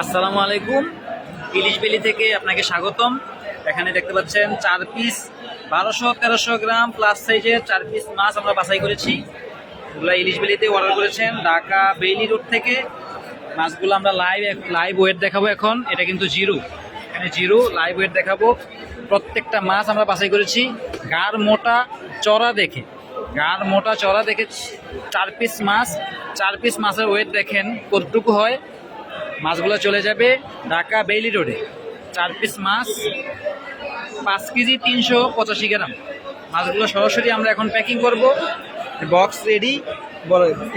আসসালামু আলাইকুম। ইলিশ বেলি থেকে আপনাকে স্বাগতম। এখানে দেখতে পাচ্ছেন চার পিস বারোশো, তেরোশো গ্রাম প্লাস সাইজের চার পিস মাছ আমরা বাছাই করেছি। এগুলো ইলিশ বেলিতে অর্ডার করেছেন ঢাকা বেইলি রোড থেকে। মাছগুলো আমরা লাইভ লাইভ ওয়েট দেখাবো এখন। এটা কিন্তু জিরো। এখানে জিরো লাইভ ওয়েট দেখাবো। প্রত্যেকটা মাছ আমরা বাছাই করেছি। গার মোটা চড়া দেখে। গার মোটা চড়া দেখে চার পিস মাছ। চার পিস মাছের ওয়েট দেখেন কতটুকু হয়। মাছগুলো চলে যাবে ঢাকা বেইলি রোডে। চার পিস মাছ, পাঁচ কেজি তিনশো পঁচাশি গ্রাম। মাছগুলো সরাসরি আমরা এখন প্যাকিং করব। বক্স রেডি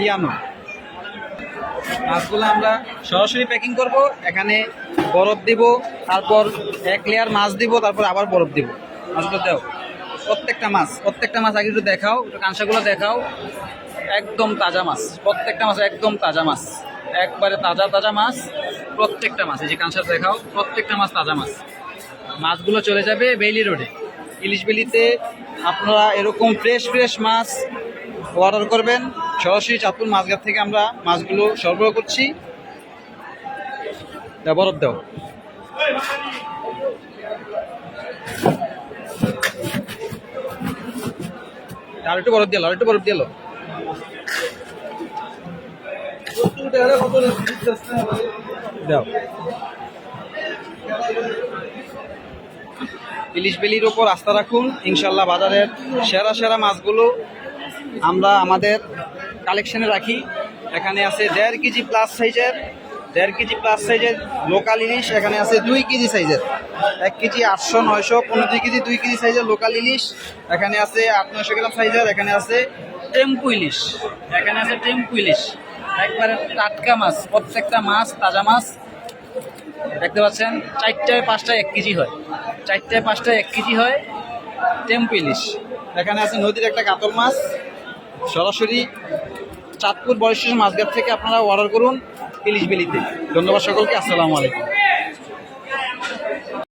ইয়ানো মাছগুলো আমরা সরাসরি প্যাকিং করব। এখানে বরফ দিব, তারপর এক লেয়ার মাছ দিব, তারপর আবার বরফ দিব। মাছগুলো দেও। প্রত্যেকটা মাছ প্রত্যেকটা মাছ আগে একটু দেখাও, একটু কাঁসাগুলো দেখাও। একদম তাজা মাছ, প্রত্যেকটা মাছ একদম তাজা মাছ। একবারে তাজা তাজা মাছ, প্রত্যেকটা মাছ, এই যে কাঁসা দেখাও, প্রত্যেকটা মাছ তাজা মাছ। মাছগুলো চলে যাবে বেইলি রোডে। ইলিশ বেলিতে আপনারা এরকম ফ্রেশ ফ্রেশ মাছ অর্ডার করবেন। সরাসরি চাঁদপুর মাছঘাট থেকে আমরা মাছগুলো সরবরাহ করছি। বরফ দাও। আর একটু বরফ দিলো আর একটু বরফ দিলো ইলিশ বেলির ওপর আস্থা রাখুন, ইনশাল্লাহ বাজারের সেরা সেরা মাছগুলো আমরা আমাদের কালেকশনে রাখি। এখানে আছে দেড় কেজি প্লাস সাইজের দেড় কেজি প্লাস সাইজের লোকাল ইলিশ, এখানে আছে দুই কেজি সাইজের এক কেজি আটশো, নয়শো, পনেরো কেজি দুই কেজি সাইজের লোকাল ইলিশ, এখানে আছে আট, নয়শো গ্রাম সাইজের এখানে আছে টেম্পু ইলিশ, এখানে আছে টেম্পু ইলিশ। একবারে টাটকা মাছ, প্রত্যেকটা মাছ, তাজা মাছ। দেখতে পাচ্ছেন, চারটায় পাঁচটায় এক কেজি হয়। চারটায় পাঁচটায় এক কেজি হয় টেম্পু ইলিশ। এখানে আছে নদীর একটা কাতল মাছ। সরাসরি চাঁদপুর বয়সের মাছঘাট থেকে আপনারা অর্ডার করুন ইলিশ বেলিতে। ধন্যবাদ সকলকে, আসসালামু আলাইকুম।